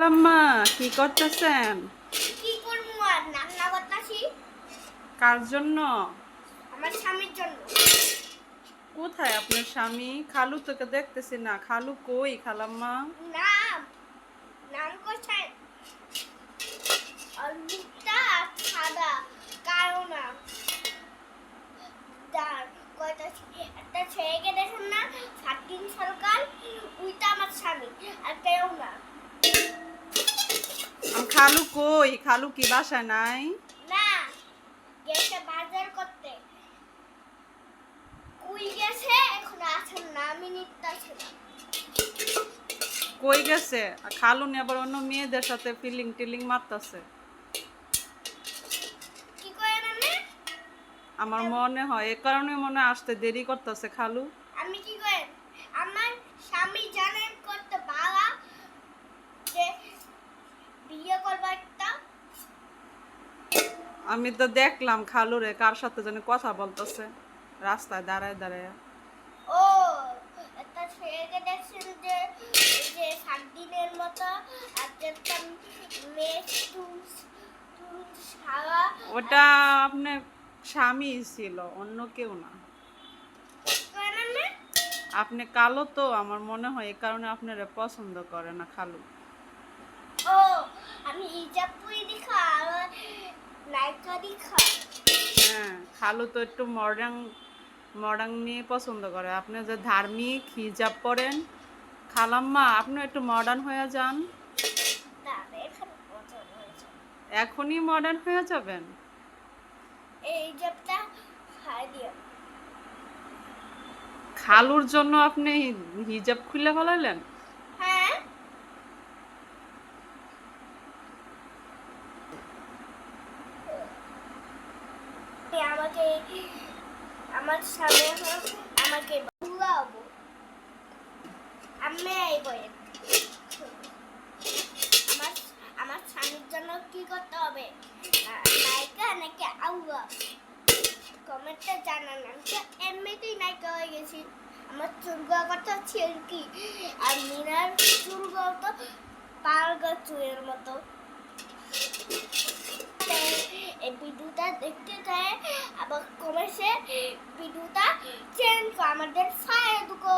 আম্মা কি করতেছেন? কি করব আর রান্না করতেছি? কার জন্য? আমার স্বামীর জন্য। কোথায় আপনার স্বামী? খালু তোকে দেখতেছি না। খালু কই খালাম্মা? নাম। নাম কোথায় আর মুখটা সাদা কালো নাম দাঁড় কয়টা ছে- একটা ছেলেকে দেখুন না সাতদিন সরকার উইটা আমার স্বামী আর কেউ না আম খালু কই? খালু কি বাসায় নাই? না গেছে বাজার করতে। কুই গেছে? এখন আছেন না আমি নিত্যাছে কই গেছে? খালু নিয়ে আবার অন্য মেয়েদের সাথে ফিলিং টিলিং মারতাছে। কি করে মানে? আমার মনে হয় এ কারণে মনে হয় আসতে দেরি করতেছে খালু। আমি কি করে আমার স্বামী জানেন করতে বাবা যে বিয়ে করব একটা আমি তো দেখলাম খালু রে কার সাথে যেন কথা বলতেছে। রাস্তায় দাঁড়ায় দাঁড়ায়। ও একটা ছেলেকে দেখছেন যে যে সাত দিনের মতো একটা মেয়ে ওটা আপনার স্বামী ছিল অন্য কেউ না। মানে? আপনি কালো তো আমার মনে হয় এই কারণে আপনারা পছন্দ করে না খালু। আমি হিজাব পরে দেখা আর নায়িকা দেখা। হ্যাঁ খালু তো একটু মডার্ন মডার্ন নিয়ে পছন্দ করে। আপনি যে ধার্মিক হিজাব পরেন খালাম্মা আপনি একটু মডার্ন হয়ে যান। এখনই মডার্ন হয়ে যাবেন? এই হিজাবটা খালুর জন্য আপনি হিজাব খুলে ফেলাইলেন হ্যাঁ তুমি আমাকে, আমার সামনে আমাকে আমি এই আমার আমার স্বামীর জন্য কি করতে হবে? নায়িকা নাকি আউয়া কমেন্টে জানান, আমি তো এমনিতেই নায়িকা হয়ে গেছি। আমার চুলগুলো কত ছিলকি, আর মিনার চুলগুলো তো পালগা চুলের মতো। এই ভিডিওটা দেখতে চায় আবার কমেন্টে ভিডিওটা চেঞ্জ আমাদের ফায়ার দুকো